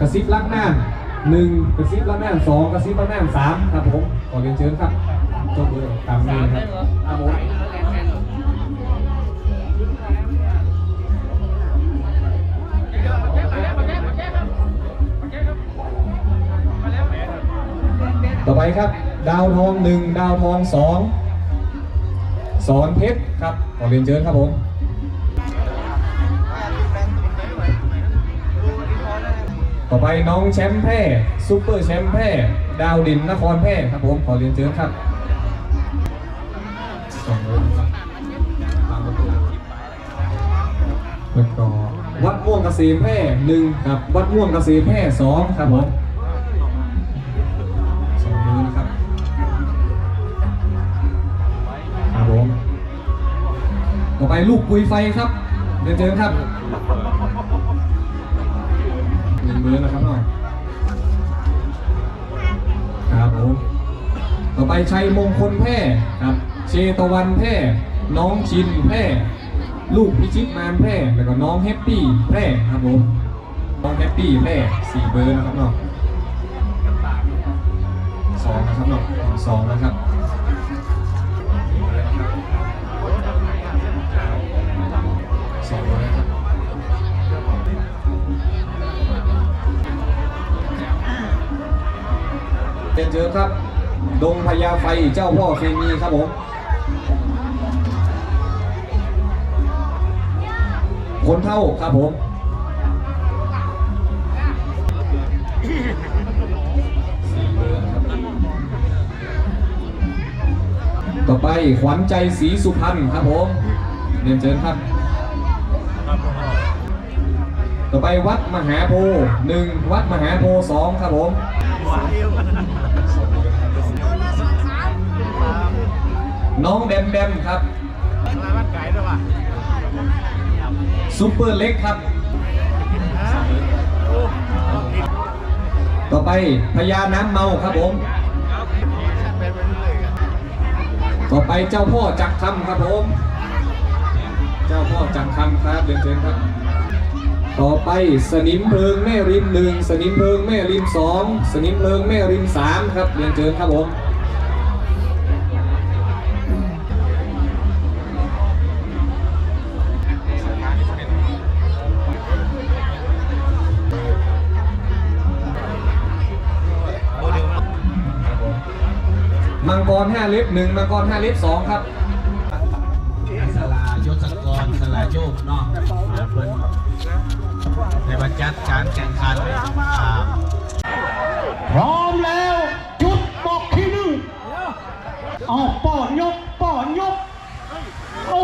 กระซิบลักหน้าหนึ่งกระซิบลักหน้าสองกระซิบลักหน้าสามครับผมขอเรียนเชิญครับจบเลยตามนี้ครับครับผมต่อไปครับ ดาวทองหนึ่งดาวทองสองสอนเพชรครับขอเรียนเชิญครับผม ต่อไปน้องแชมป์แพร่ซูเปอร์แชมป์แพร่ดาวดินนครแพร่ครับผมขอเรียนเชิญครับสองคนครับตามประตูแล้วก็วัดม่วงเกษมแพร่หนึ่งครับวัดม่วงเกษมแพร่สองครับผมสองมือนะครับครับผมต่อไปลูกปุยไฟครับเรียนเชิญครับ มือนะครับน้องครับผมต่อไปชัยมงคลแพร่ครับ เชตวันแพร่น้องชินแพร่ลูกพิชิตมานแพร่แล้วก็น้องแฮปปี้แพร่ครับผมน้องแฮปปี้แพร่สี่เบอร์นะครับน้องสองนะครับน้องสองนะครับ เรียนเชิญครับ ดงพญาไฟเจ้าพ่อเคมีครับผม คนเท่าครับผมต่อไปขวัญใจศรีสุพรรณครับผมเรียนเชิญครับ ต่อไปวัดมหาโพธิ์หนึ่งวัดมหาโพธิ์สองครับผม น้องแดมแดมครับซุปเปอร์เล็กครับ ต่อไปพญาน้ำเมาครับผม ต่อไปเจ้าพ่อจักรคำครับผม เจ้าพ่อจักรคำครับเรียนเชิญครับ ต่อไปสนิมเพลิงแม่ริมหนึ่งสนิมเพลิงแม่ริมสองสนิมเพลิงแม่ริมสามครับเรียนเชิญครับผมมังกรห้าเล็บหนึ่งมังกรห้าเล็บสองครับสลายศกรสลาโชคเนาะเพิ่น ในบรรจัดการแข่งขันพร้อมแล้วจุดบอกที่หนึ่งออกปอนยกป้อนยกโอ้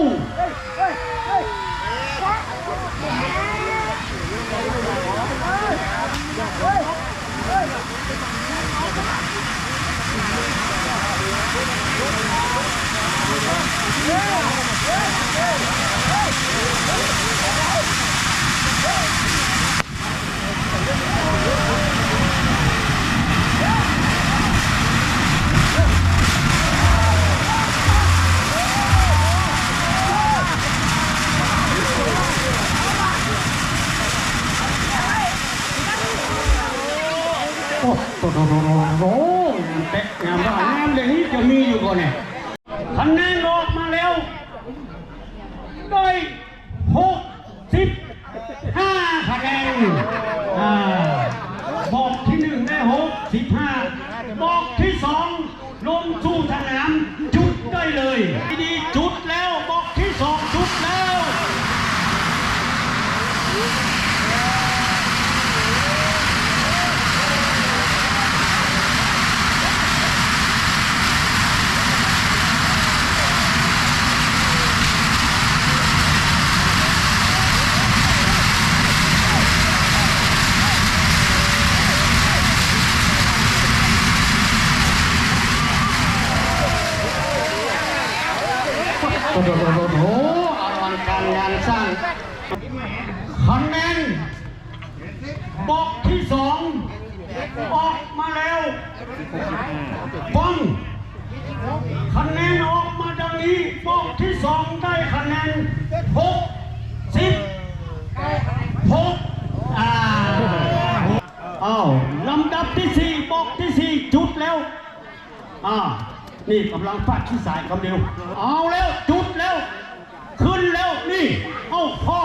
โอ้โหโอ้โหโอ้โหแต่งานว่างานอย่างนี้จะมีอยู่ก่อนเนี่ยคะแนนออกมาแล้วได้หกสิบห้าคะแนนอ่าบอกที่หนึ่งได้หกสิบห้าบอกที่สองสู่สนามจุดได้เลยดีๆจุดแล้วบอกที่สองจุดแล้ว โอ้โหโอ้โหอลังการงาน สร้างคะแนนบอกที่สองออกมาแล้วฟังคะแนนออกมาดังนี้บอกที่สองได้คะแนนหกสิบหกอ้าวลำดับที่สี่บอกที่สี่จุดแล้วอ่านี่กำลังฟาดที่สายคำเดียวเอาแล้วจุดแล้ว ขึ้นแล้วนี่ เอ้าพ่อ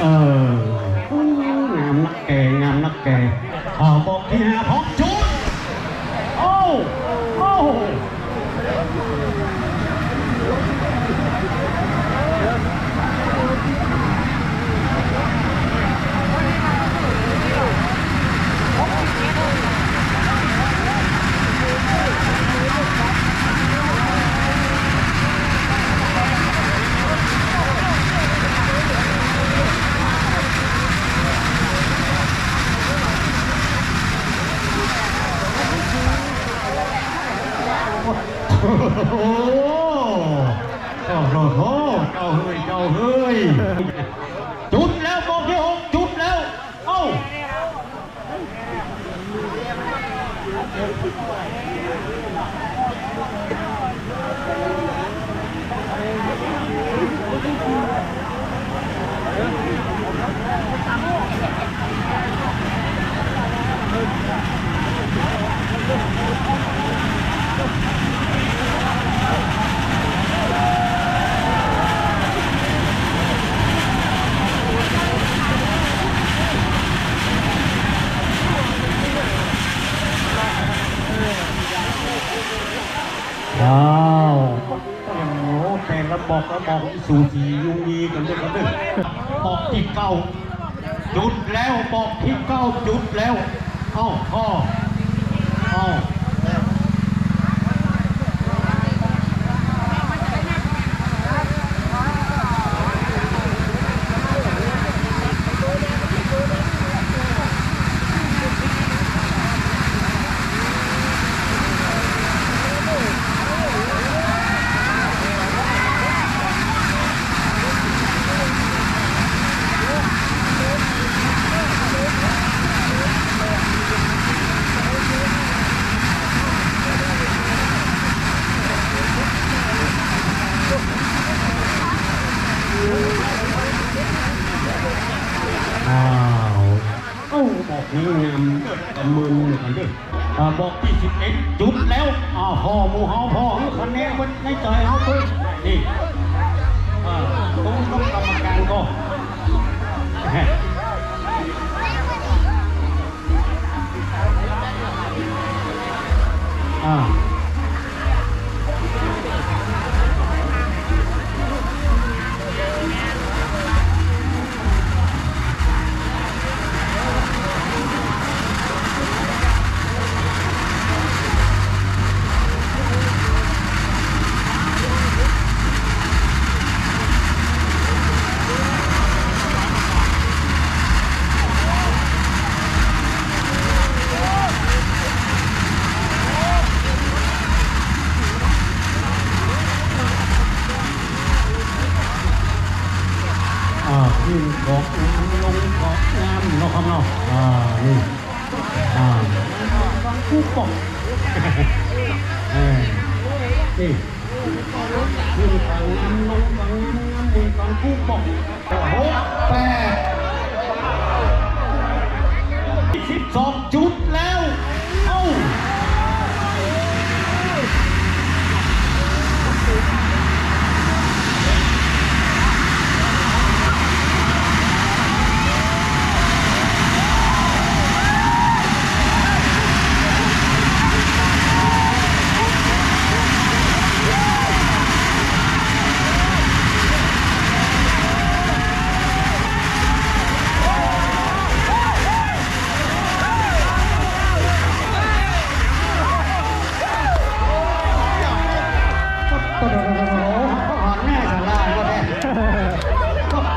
เออโอ้งามนักแกงามนักแกข่าวบอกที่หาของ จุดโอ้โอ้โอ้โหโอ้โหเจ้าเฮ้ยเจ้าเฮ้ยจุดแล้วบอกที่หกจุดแล้ว เอ้า ว้าวโอ้โหแต่ละบอกละบอก สูสียุงยีกันด้วยกันด้วยบอกที่เก้าจุดแล้วปอกที่เก้าจุดแล้ว เอ้าพ่อเอ้า นี่งามกำมือมือกันด้วยอ่าบอกที่สิบเอ็ดจุดแล้วอ้าวพ่อหมูเฮาพ่อคะแนนมันในใจเฮาไปนี่ต้องต้องกรรมการก็ อ่าขึ้นเกาะงามลงเกาะงามเนาะครับเนาะอ่านี่อ่าฟังคู่ปกเออนี่ขึ้นฝั่งงามลงฝั่งงามงามบนฟังคู่ปก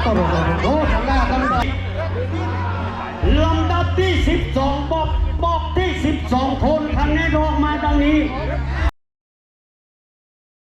โดโดโ